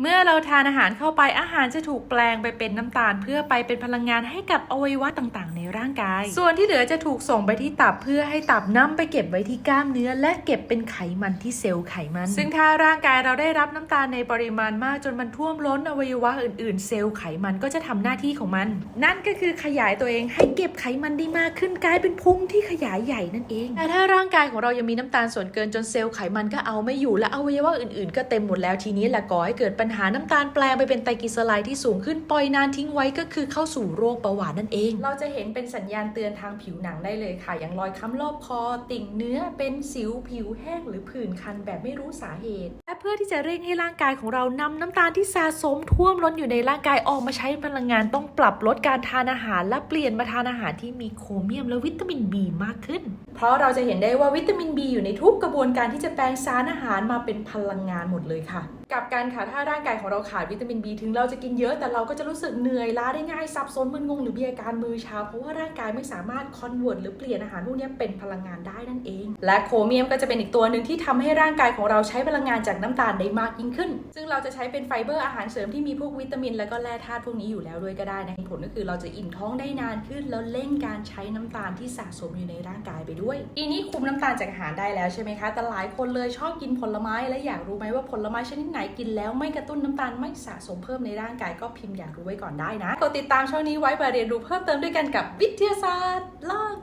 เมื่อเราทานอาหารเข้าไปอาหารจะถูกแปลงไปเป็นน้ำตาล เพื่อไปเป็นพลังงานให้กับอวัยวะต่างๆ ในร่างกาย ส่วนที่เหลือจะถูกส่งไปที่ตับเพื่อให้ตับนำไปเก็บไว้ที่กล้ามเนื้อ และเก็บเป็นไขมันที่เซลล์ไขมัน ซึ่งถ้าร่างกายเราได้รับน้ำตาลในปริมาณมากจนมันท่วมล้นอวัยวะอื่น ๆ เซลล์ไขมันก็จะทำหน้าที่ของมัน นั่นก็คือขยายตัวเองให้เก็บไขมันได้มากขึ้นกลายเป็นพุงที่ขยายใหญ่นั่นเองแต่ถ้าร่างกายของเรายังมีน้ำตาลส่วนเกินจนเซลล์ไขมันก็เอาไม่อยู่และอวัยวะอื่น ๆ ก็เต็มหมดแล้วทีนี้แหละก่อให้เกิดปัญหาน้ำตาลแปลงไปเป็นไตรกลีเซอไรด์ที่สูงขึ้นปล่อยนานทิ้งไว้ก็คือเข้าสู่โรคเบาหวานนั่นเอง เราจะเห็นเป็นสัญญาณเตือนทางผิวหนังได้เลยค่ะ อย่างรอยค้ำรอบคอ ติ่งเนื้อเป็นสิวผิวแห้งหรือผื่นคันแบบไม่รู้สาเหตุ และเพื่อที่จะเร่งให้ร่างกายของเรานำน้ำตาลที่สะสมท่วมล้นอยู่ในร่างกายออกมาใช้พลังงานต้องปรับลดการทานอาหาร และเปลี่ยนมาทานอาหารที่มีโครเมียมและวิตามิน B มากขึ้น เพราะเราจะเห็นได้ว่าวิตามิน B อยู่ในทุกกระบวนการที่จะแปลงสารอาหารมาเป็นพลังงานหมดเลยค่ะ กับการค่ะถ้าร่างางกายของเราขาดวิตามิน B ถึงเราจะกินเยอะแต่เราก็จะรู้สึกเหนื่อยล้าได้ง่ายสับสนมึนงงหรือมีอาการมือชาเพราะว่าร่างกายไม่สามารถคอนเวิร์ตหรือเปลี่ยนอาหารพวกนี้เป็นพลังงานได้นั่นเอง และโคเมียมก็จะเป็นอีกตัวหนึ่งที่ทำให้ร่างกายของเราใช้พลังงานจากน้ำตาลได้มากยิ่งขึ้น ซึ่งเราจะใช้เป็นไฟเบอร์อาหารเสริมที่มีพวกวิตามิน และก็แร่ธาตุพวกนี้อยู่แล้วด้วยก็ได้นะผลก็คือเราจะอิ่มท้องได้นานขึ้น แล้วเร่งการใช้น้ำตาลที่สะสมอยู่ในร่างกายไปด้วย อีนี้คุมน้ำตาลจากอาหารได้แล้วใช่ไหมคะแต่หลายคนเลยชอบกินผลไม้และอยากรู้ไหมว่าผลไม้ชนิดไหนกินแล้วไม่กระตุ้นน้ำตาลไม่สะสมเพิ่มในร่างกายก็พิมพ์อยากรู้ไว้ก่อนได้นะ กดติดตามช่องนี้ไว้ไปเรียนรู้เพิ่มเติมด้วยกันกับวิทยาศาสตร์โลก